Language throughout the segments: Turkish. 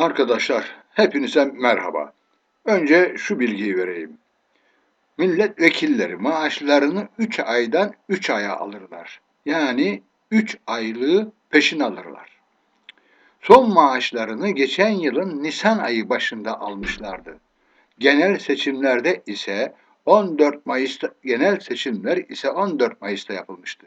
Arkadaşlar, hepinize merhaba. Önce şu bilgiyi vereyim. Milletvekilleri maaşlarını 3 aydan 3 aya alırlar. Yani 3 aylığı peşin alırlar. Son maaşlarını geçen yılın Nisan ayı başında almışlardı. Genel seçimlerde ise 14 Mayıs'ta genel seçimler ise 14 Mayıs'ta yapılmıştı.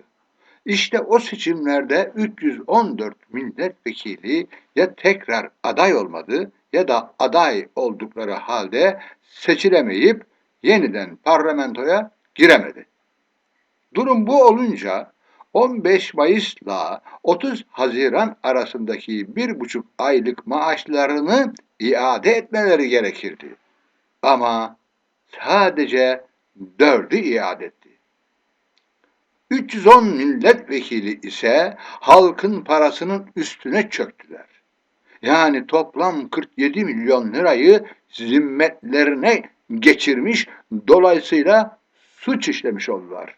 İşte o seçimlerde 314 milletvekili ya tekrar aday olmadı ya da aday oldukları halde seçilemeyip yeniden parlamentoya giremedi. Durum bu olunca 15 Mayıs'la 30 Haziran arasındaki bir buçuk aylık maaşlarını iade etmeleri gerekirdi. Ama sadece dördü iade etti. 310 milletvekili ise halkın parasının üstüne çöktüler. Yani toplam 47 milyon lirayı zimmetlerine geçirmiş, dolayısıyla suç işlemiş oldular.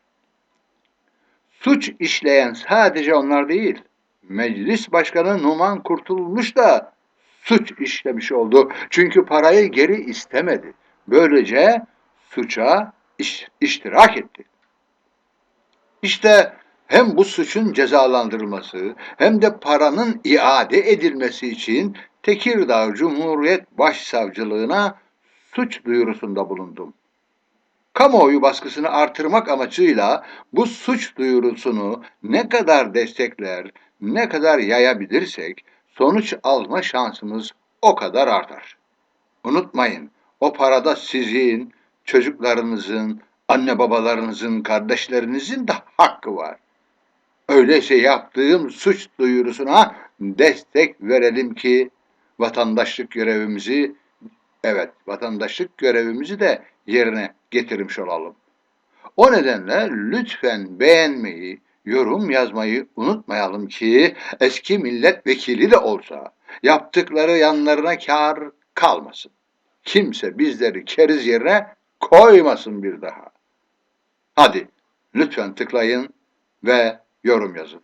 Suç işleyen sadece onlar değil, meclis başkanı Numan Kurtulmuş da suç işlemiş oldu. Çünkü parayı geri istemedi. Böylece suça iş, iştirak etti. İşte hem bu suçun cezalandırılması hem de paranın iade edilmesi için Tekirdağ Cumhuriyet Başsavcılığına suç duyurusunda bulundum. Kamuoyu baskısını artırmak amacıyla bu suç duyurusunu ne kadar destekler, ne kadar yayabilirsek sonuç alma şansımız o kadar artar. Unutmayın, o parada sizin, çocuklarınızın, anne babalarınızın, kardeşlerinizin de hakkı var. Öyleyse yaptığım suç duyurusuna destek verelim ki vatandaşlık görevimizi evet vatandaşlık görevimizi de yerine getirmiş olalım. O nedenle lütfen beğenmeyi, yorum yazmayı unutmayalım ki eski milletvekili de olsa yaptıkları yanlarına kar kalmasın. Kimse bizleri keriz yerine koymasın bir daha. Hadi lütfen tıklayın ve yorum yazın.